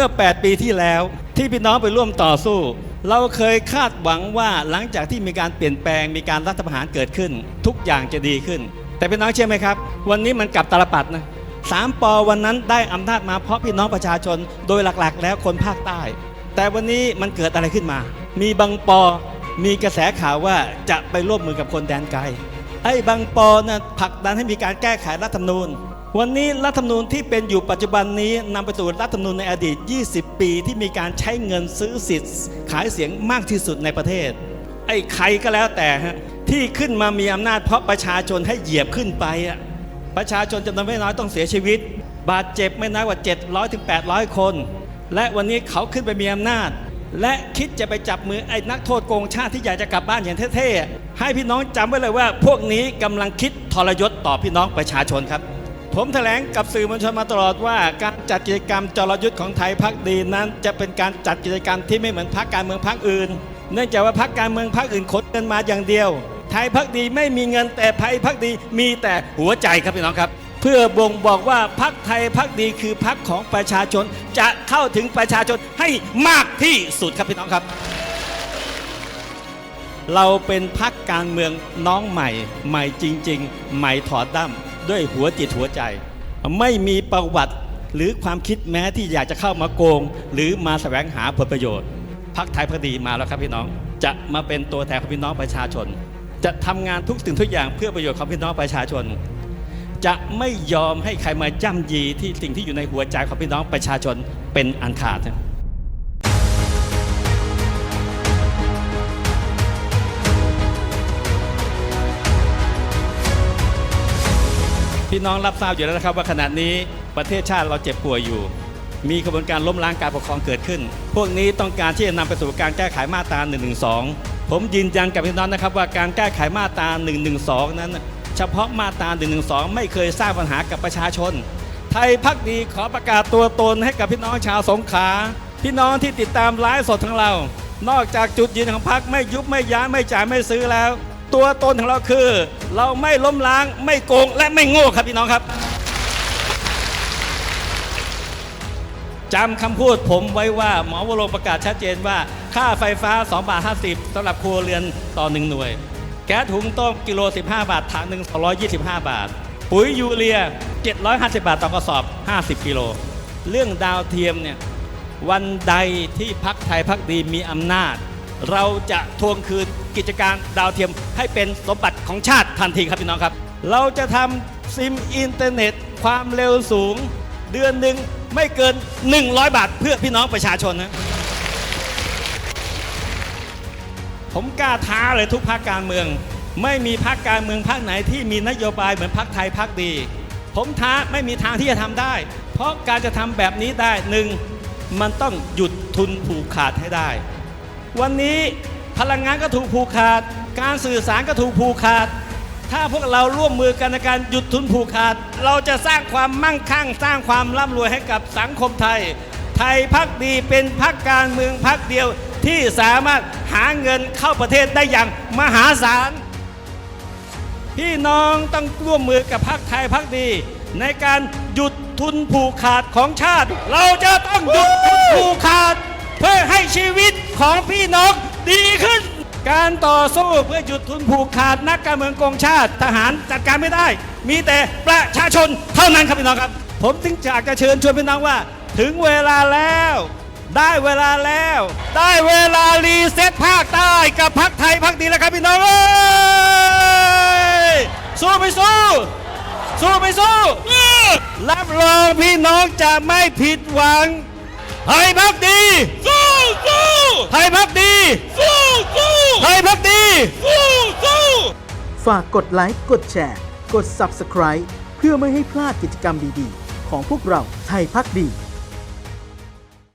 มื่อ 8 ปีที่แล้ว ที่พี่น้องไปร่วมต่อสู้ เราเคยคาดหวังว่าหลังจากที่มีการเปลี่ยนแปลงมีการรัฐประหารเกิดขึ้น ทุกอย่างจะดีขึ้น แต่พี่น้องเชื่อไหมครับ วันนี้มันกลับตาลปัดนะสามปอวันนั้นได้อำนาจมาเพราะพี่น้องประชาชนโดยหลักๆ แล้วคนภาคใต้ แต่วันนี้มันเกิดอะไรขึ้นมา มีบางปอมีกระแสข่าวว่าจะไปร่วมมือกับคนแดนไกลไอ้บางปอนะผลักดันให้มีการแก้ไขรัฐธรรมนูญ วันนี้รัฐธรรมนูญที่เป็นอยู่ปัจจุบันนี้นำไปสู่รัฐธรรมนูญในอดีต 20 ปี ที่มีการใช้เงินซื้อสิทธิ์ ขายเสียงมากที่สุดในประเทศ ไอ้ใครก็แล้วแต่ฮะที่ขึ้นมามีอำนาจเพราะประชาชนให้เหยียบขึ้นไปอะประชาชนจำนวนไม่น้อยต้องเสียชีวิต บาดเจ็บไม่น้อยกว่า 700ถึง800 คน และวันนี้เขาขึ้นไปมีอำนาจ และคิดจะไปจับมือไอ้นักโทษโกงชาติที่อยากจะกลับบ้านอย่างเท่ๆให้พี่น้องจำไว้เลยว่า พวกนี้กำลังคิดทรยศต่อพี่น้องประชาชนครับ ผมแถลงกับสื่อมวลชนมาตลอดว่า การจัดกิจกรรมจรยุทธ์ของไทยพักดีนั้น จะเป็นการจัดกิจกรรมที่ไม่เหมือนพรรคการเมืองพรรคอื่น เนื่องจากว่าพรรคการเมืองพรรคอื่นขนเงินมาอย่างเดียว ไทยพักดีไม่มีเงินแต่ไทยพักดีมีแต่หัวใจครับพี่น้องครับ เพื่อบ่งบอกว่าพักไทยพักดีคือพักของประชาชนจะเข้าถึงประชาชนให้มากที่สุดครับพี่น้องครับ เราเป็นพักการเมืองน้องใหม่ ใหม่จริง ๆ ใหม่ถอดดั้ม ด้วยหัวจิตหัวใจ ไม่มีประวัติหรือความคิดแม้ที่อยากจะเข้ามาโกง หรือมาแสวงหาผลประโยชน์พักไทยพักดีมาแล้วครับพี่น้อง จะมาเป็นตัวแทนของพี่น้องประชาชน จะทำงานทุกสิ่งทุกอย่างเพื่อประโยชน์ของพี่น้องประชาชน จะไม่ยอมให้ใครมาย่ำยีที่สิ่งที่อยู่ในหัวใจของพี่น้องประชาชนเป็นอันขาด พี่น้องรับทราบอยู่แล้วนะครับว่าขณะนี้ประเทศชาติเราเจ็บป่วยอยู่ มีกระบวนการล้มล้างการปกครองเกิดขึ้น พวกนี้ต้องการที่จะนำไปสู่การแก้ไขมาตรา1นึผมยืนยันกับพี่น้องนะครับว่าการแก้ไขมาตรา1นึนั้น เฉพาะมาตรา1นึไม่เคยสร้างปัญหากับประชาชน ไทยพักดีขอประกาศตัวตนให้กับพี่น้องชาวสงขลาพี่น้องที่ติดตามไลฟ์สดของเรา นอกจากจุดยืนของพักไม่ยุบไม่ย้ายไม่จ่ายไม่ซื้อแล้ว ตัวตนของเราคือ เราไม่ล้มล้างไม่โกงและไม่โง่ครับพี่น้องครับจำคำพูดผมไว้ว่าหมอวโรประกาศชัดเจนว่า ค่าไฟฟ้า 2 บาท 50สำหรับครัวเรือนต่อ 1 หน่วย แก๊สถุงต้มกิโล 15 บาทถังหนึ่ง225 บาท ปุ๋ยยูเรีย 750 บาทต่อกระสอบ 50 กิโล เรื่องดาวเทียมเนี่ย วันใดที่พักไทยพักดีมีอำนาจ เราจะทวงคืน กิจการดาวเทียมให้เป็นสมบัติของชาติทันทีครับพี่น้องครับ เราจะทำซิมอินเทอร์เน็ตความเร็วสูง เดือนหนึ่งไม่เกิน 100 บาทเพื่อพี่น้องประชาชนนะผมกล้าท้าเลยทุกภาคการเมือง ไม่มีพรรคการเมืองพรรคไหนที่มีนโยบายเหมือนพรรคไทยพรรคดี ผมท้าไม่มีทางที่จะทำได้ เพราะการจะทำแบบนี้ได้หนึ่งมันต้องหยุดทุนผูกขาดให้ได้ วันนี้ พลังงานก็ถูกผูกขาด การสื่อสารก็ถูกผูกขาด ถ้าพวกเราร่วมมือกันในการหยุดทุนผูกขาด เราจะสร้างความมั่งคั่ง สร้างความร่ำรวยให้กับสังคมไทย ไทยพักดีเป็นพักการเมืองพักเดียวที่สามารถหาเงินเข้าประเทศได้อย่างมหาศาลพี่น้องต้องร่วมมือกับพักไทยพักดี ในการหยุดทุนผูกขาดของชาติ เราจะต้องหยุดทุนผูกขาด เพื่อให้ชีวิตของพี่น้อง ดีขึ้น การต่อสู้เพื่อหยุดทุนผูกขาดนักการเมืองโกงชาติ ทหารจัดการไม่ได้ มีแต่ประชาชนเท่านั้นครับพี่น้องครับ ผมจึงอยากจะเชิญชวนพี่น้องว่า ถึงเวลาแล้ว ได้เวลาแล้ว ได้เวลารีเซ็ตภาคใต้กับพักไทยพักดีแล้วครับพี่น้องเอ้ยสู้ไปสู้สู้ไปสู้รับรองพี่น้องจะไม่ผิดหวังไทยพักดีสู้ ไทยพักดี สู้สู้ไทยพักดี สู้สู้ฝากกดไลค์กดแชร์ กด Subscribe เพื่อไม่ให้พลาดกิจกรรมดีๆ ของพวกเราไทยพักดี